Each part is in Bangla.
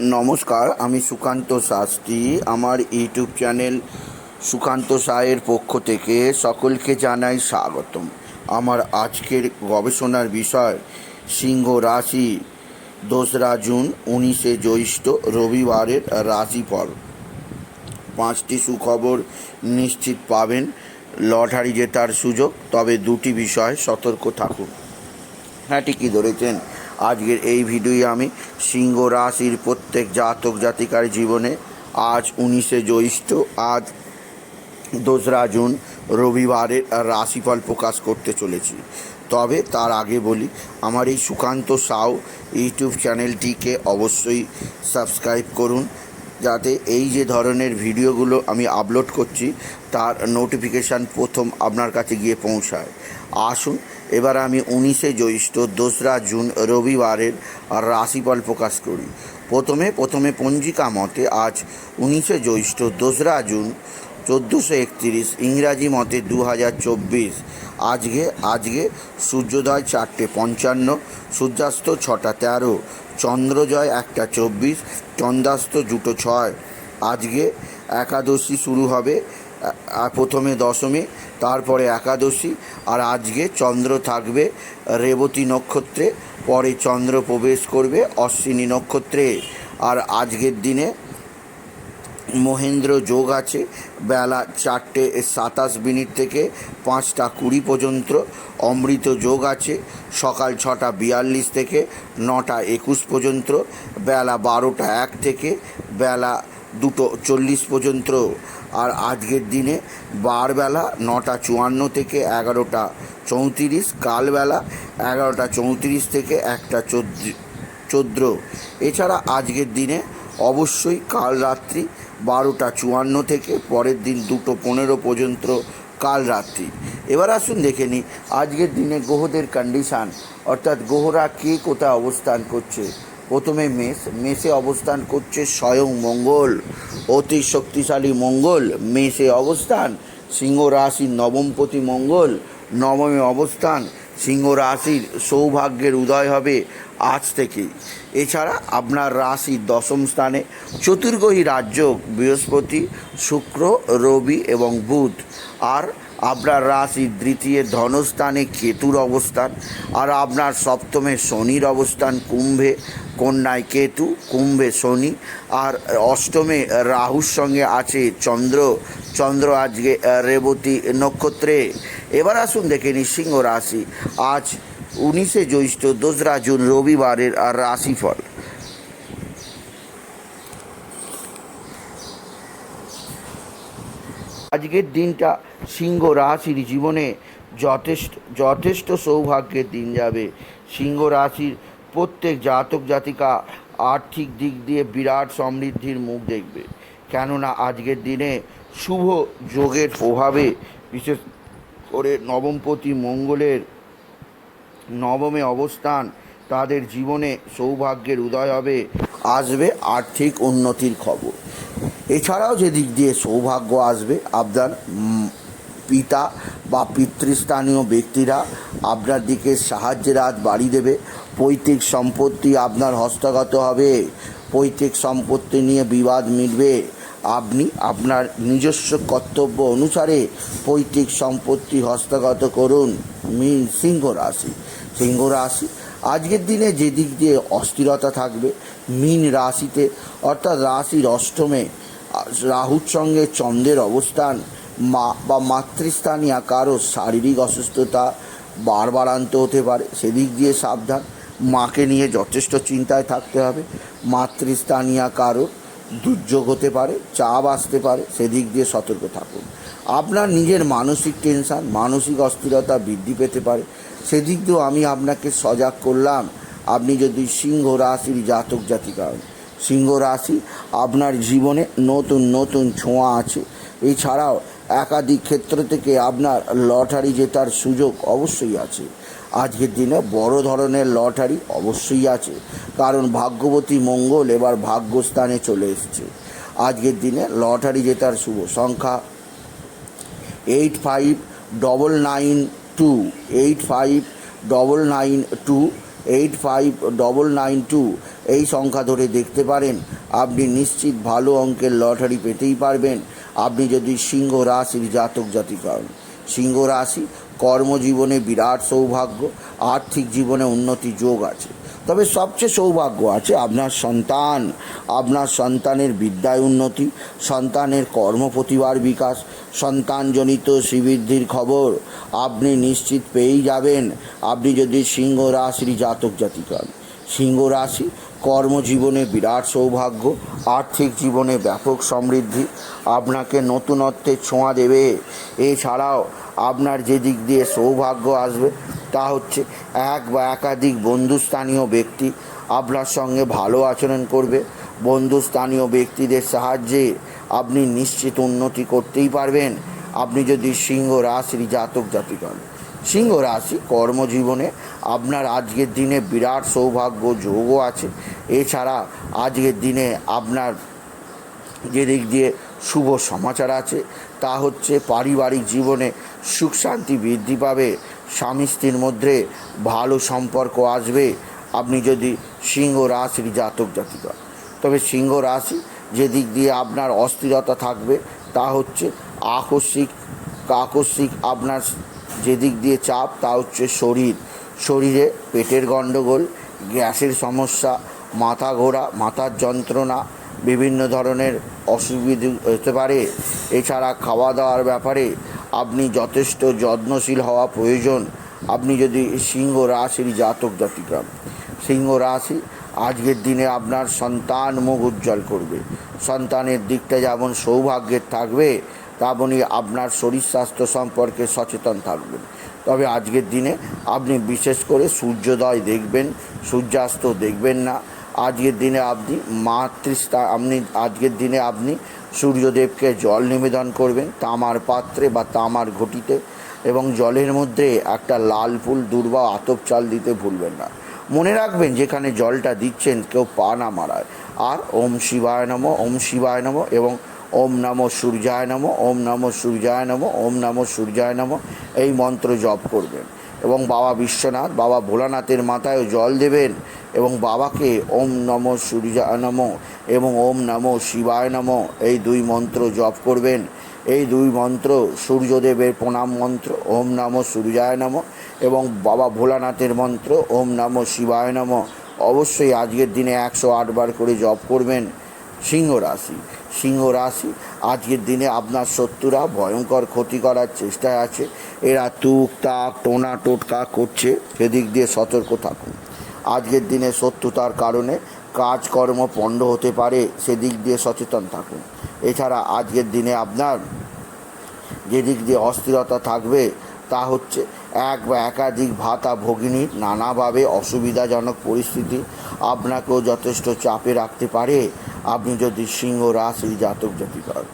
নমস্কার, আমি সুকান্ত শাস্ত্রী। আমার ইউটিউব চ্যানেল সুকান্ত সায়ের পক্ষ থেকে সকলকে জানাই স্বাগতম। আমার আজকের গবেষণার বিষয়, সিংহ রাশি, দোসরা জুন, উনিশে জ্যৈষ্ঠ, রবিবারের রাশিফল। পাঁচটি সুখবর নিশ্চিত পাবেন, লটারি জেতার সুযোগ। তবে দুটি বিষয় সতর্ক থাকুন। হ্যাঁ ঠিকই ধরেছেন। আজকের এই ভিডিওয়ে আমি সিংহ রাশির প্রত্যেক জাতক জাতিকার জীবনে আজ উনিশে জ্যৈষ্ঠ, আজ দোসরা জুন রবিবারের রাশিফল প্রকাশ করতে চলেছি। তবে তার আগে বলি, আমার এই সুকান্ত সাউ ইউটিউব চ্যানেলটিকে অবশ্যই সাবস্ক্রাইব করুন। যাতে এই যে ধরনের ভিডিওগুলো আমি আপলোড করছি, তার নোটিফিকেশান প্রথম আপনার কাছে গিয়ে পৌঁছায়। আসুন, এবার আমি উনিশে জ্যৈষ্ঠ, দোসরা জুন, রবিবারের রাশিফল প্রকাশ করি। প্রথমে প্রথমে পঞ্জিকা মতে আজ উনিশে জ্যৈষ্ঠ, দোসরা জুন, চোদ্দোশো একত্রিশ, ইংরাজি মতে দু হাজার চব্বিশ। আজকে আজকে সূর্যোদয় চারটে পঞ্চান্ন, সূর্যাস্ত ছটা তেরো চন্দ্রজয় একটা চব্বিশ চন্দ্রাস্ত দুটো ছয়। আজকে একাদশী শুরু হবে প্রথমে দশমী, তারপরে একাদশী, আর আজকে চন্দ্র থাকবে রেবতী নক্ষত্রে, পরে চন্দ্র প্রবেশ করবে অশ্বিনী নক্ষত্রে। আর আজকের দিনে মহেন্দ্র যোগ আছে। বেলা চারটে সাতাশ মিনিট থেকে পাঁচটা কুড়ি পর্যন্ত অমৃত যোগ আছে। সকাল ছটা বিয়াল্লিশ থেকে নটা একুশ পর্যন্ত, বেলা বারোটা এক থেকে বেলা দুটো চল্লিশ পর্যন্ত। আর আজকের দিনে বারবেলা নটা চুয়ান্ন থেকে এগারোটা চৌত্রিশ, কালবেলা এগারোটা চৌত্রিশ থেকে একটা চোদ্দ এছাড়া আজকের দিনে অবশ্যই কাল রাত্রি বারোটা চুয়ান্ন থেকে, পরের দিন দুটো পনেরো পর্যন্ত কাল রাত্রি। এবার আসুন দেখে নিই, আজকের দিনে গ্রহদের কন্ডিশান অর্থাৎ গ্রহরা কে কোথায় অবস্থান করছে? প্রথমে মেষ, মেষে অবস্থান করছে স্বয়ং মঙ্গল, অতি শক্তিশালী মঙ্গল, মেষে অবস্থান সিংহ রাশির নবমপতি মঙ্গল, নবমে অবস্থান সিংহ রাশির সৌভাগ্যের উদয় হবে। আজ থেকেই। এছাড়া আপনার রাশি দশম স্থানে চতুর্গ্রহী রাজ্য বৃহস্পতি, শুক্র, রবি এবং বুধ। আর আপনার রাশি দ্বিতীয় ধনস্থানে কেতুর অবস্থান। আর আপনার সপ্তমে শনির অবস্থান, কুম্ভে কন্যায় কেতু, কুম্ভে শনি। আর অষ্টমে রাহুর সঙ্গে আছে চন্দ্র। চন্দ্র আজকে রেবতী নক্ষত্রে। এবার আসুন দেখে নিই সিংহ রাশি। আজ উনিশে জ্যৈষ্ঠ দোসরা জুন রবিবারের আর রাশিফল। আজকের দিনটা সিংহ রাশির জীবনে যথেষ্ট যথেষ্ট সৌভাগ্যের দিন যাবে। সিংহ রাশির প্রত্যেক জাতক জাতিকা আর্থিক দিক দিয়ে বিরাট সমৃদ্ধির মুখ দেখবে। কেননা আজকের দিনে শুভ যোগের প্রভাবে, বিশেষ করে নবমপতি মঙ্গলের নবমে অবস্থান, তাদের জীবনে সৌভাগ্যের উদয় হবে, আসবে আর্থিক উন্নতির খবর। এছাড়াও যে দিক দিয়ে সৌভাগ্য আসবে, আপনার পিতা বা পিতৃস্থানীয় ব্যক্তিরা আপনার দিকে সাহায্যের হাত বাড়ি দেবে। পৈতৃক সম্পত্তি আপনার হস্তগত হবে। পৈতৃক সম্পত্তি নিয়ে বিবাদ মিটবে। আপনি আপনার নিজস্ব কর্তব্য অনুসারে পৈতৃক সম্পত্তি হস্তগত করুন। মিন সিংহ রাশি। সিংহ রাশি। আজকের দিনে যে দিক দিয়ে অস্থিরতা থাকবে, মিন রাশিতে, অর্থাৎ রাশির অষ্টমে, রাহুর সঙ্গে চন্দ্রের অবস্থান, মা বা মাতৃস্থানীয় কারও শারীরিক অসুস্থতা বারবারান্ত হতে পারে। সেদিক দিয়ে সাবধান। মাকে নিয়ে যথেষ্ট চিন্তায় থাকতে হবে। মাতৃস্থানীয় কারও দুর্যোগ হতে পারে, চাপ আসতে পারে, সেদিক দিয়ে সতর্ক থাকুন। আপনার নিজের মানসিক টেনশান মানসিক অস্থিরতা বৃদ্ধি পেতে পারে। সেদিক দিয়েও আমি আপনাকে সজাগ করলাম। আপনি যদি সিংহ রাশির জাতক জাতিকা হন, সিংহ রাশি আপনার জীবনে নতুন নতুন ছোঁয়া আছে। এছাড়াও একাধিক ক্ষেত্র থেকে আপনার লটারি জেতার সুযোগ অবশ্যই আছে। আজকের দিনে বড় ধরনের লটারি অবশ্যই আছে, কারণ ভাগ্যবতী মঙ্গল এবার ভাগ্যস্থানে চলে এসছে। আজকের দিনে লটারি জেতার শুভ সংখ্যা eight five double nine two, eight five double nine two, eight five double nine two, এই সংখ্যা ধরে দেখতে পারেন। আপনি নিশ্চিত ভালো অঙ্কের লটারি পেতেই পারবেন। আপনি যদি সিংহ রাশির জাতক জাতিকা হন। সিংহ রাশি, কর্মজীবনে বিরাট সৌভাগ্য, আর্থিক জীবনে উন্নতি যোগ আছে। তবে সবচেয়ে সৌভাগ্য আছে আপনার সন্তান। আপনার সন্তানের বিদ্যায় উন্নতি, সন্তানের কর্মপ্রতিভার বিকাশ, সন্তানজনিত শ্রীবৃদ্ধির খবর। আপনি নিশ্চিত পেয়েই যাবেন। আপনি যদি সিংহ রাশির জাতক জাতিকা হন। সিংহ রাশি কর্মজীবনে বিরাট সৌভাগ্য, আর্থিক জীবনে ব্যাপক সমৃদ্ধি। আপনাকে নতুনত্বের ছোঁয়া দেবে। এছাড়াও আপনার যে দিক দিয়ে সৌভাগ্য আসবে, তা হচ্ছে এক বা একাধিক বন্ধুস্থানীয় ব্যক্তি আপনার সঙ্গে ভালো আচরণ করবে। বন্ধুস্থানীয় ব্যক্তিদের সাহায্যে আপনি নিশ্চিত উন্নতি করতেই পারবেন। আপনি যদি সিংহ রাশির জাতক জাতিক হন সিংহ রাশি কর্মজীবনে আপনার আজকের দিনে বিরাট সৌভাগ্য, যোগও আছে এছাড়া আজকের দিনে আপনার যে দিক দিয়ে শুভ সমাচার আছে, তা হচ্ছে পারিবারিক জীবনে সুখ শান্তি বৃদ্ধি পাবে স্বামী স্ত্রীর মধ্যে ভালো সম্পর্ক আসবে আপনি যদি সিংহ রাশির জাতক জাতিক। তবে সিংহ রাশি যে দিক দিয়ে আপনার অস্থিরতা থাকবে, তা হচ্ছে আকস্মিক আকস্মিক আপনার যে দিক দিয়ে চাপ, তা হচ্ছে শরীর। শরীরে পেটের গণ্ডগোল গ্যাসের সমস্যা, মাথা ঘোরা, মাথার যন্ত্রণা, বিভিন্ন ধরনের অসুবিধে হতে পারে। এছাড়া খাওয়া দাওয়ার ব্যাপারে আপনি যথেষ্ট যত্নশীল হওয়া প্রয়োজন। আপনি যদি সিংহ রাশির জাতক জাতিকা, সিংহ রাশি, আজকের দিনে আপনার সন্তান মুখ উজ্জ্বল করবে। সন্তানের দিকটা যেমন সৌভাগ্যের থাকবে তেমনই আপনার শরীর স্বাস্থ্য সম্পর্কে সচেতন থাকবেন। তবে আজকের দিনে আপনি বিশেষ করে সূর্যোদয় দেখবেন, সূর্যাস্ত দেখবেন না। আজকের দিনে আপনি মাতৃস্থা, আপনি আজকের দিনে আপনি সূর্যদেবকে জল নিবেদন করবেন, তামার পাত্রে বা তামার ঘটিতে এবং জলের মধ্যে একটা লাল ফুল, দুর্বা, আতপ চাল দিতে ভুলবেন না। মনে রাখবেন যেখানে জলটা দিচ্ছেন কেউ পা না মারায়। আর ওম শিবায় নম, ওম শিবায় নম এবং ওম নমো সূর্যায় নম, ওম নমো সূর্যায় নম, ওম নমো সূর্যায় নম, এই মন্ত্র জপ করবেন। এবং বাবা বিশ্বনাথ, বাবা ভোলানাথের মাথায় জল দেবেন এবং বাবাকে ওম নম সূর্যায় নম এবং ওম নমো শিবায় নম এই দুই মন্ত্র জপ করবেন। এই দুই মন্ত্র সূর্যদেবের প্রণাম মন্ত্র, ওম নম সূর্যায় নম এবং বাবা ভোলানাথের মন্ত্র, ওম নম শিবায় নম। অবশ্যই আজকের দিনে একশো আটবার করে জপ করবেন। সিংহ রাশি। সিংহ রাশি, আজকের দিনে আপনার শত্রুরা ভয়ঙ্কর ক্ষতি করার চেষ্টায় আছে। এরা তুক তাক, টোনা টোটকা করছে। সেদিক দিয়ে সতর্ক থাকুন। আজকের দিনে শত্রুতার কারণে কাজকর্ম পণ্ড হতে পারে। সেদিক দিয়ে সচেতন থাকুন। এছাড়া আজকের দিনে আপনার যেদিক দিয়ে অস্থিরতা থাকবে, তা হচ্ছে এক বা একাধিক ভাতা ভগিনীর নানাভাবে অসুবিধাজনক পরিস্থিতি, আপনাকেও যথেষ্ট চাপে রাখতে পারে। আপনি যদি সিংহ রাশি জাতক জাতি কর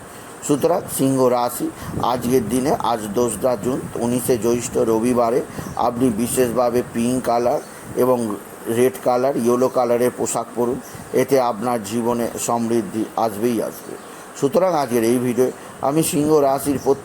সুতরাং সিংহ রাশি আজকের দিনে, আজ দোসরা জুন, উনিশে জ্যৈষ্ঠ রবিবারে আপনি বিশেষভাবে পিঙ্ক কালার এবং রেড কালার ইয়েলো কালারের পোশাক পরুন। এতে আপনার জীবনে সমৃদ্ধি আসবেই আসবে। সুতরাং আজকের এই ভিডিও আমি সিংহ রাশির প্রত্যেক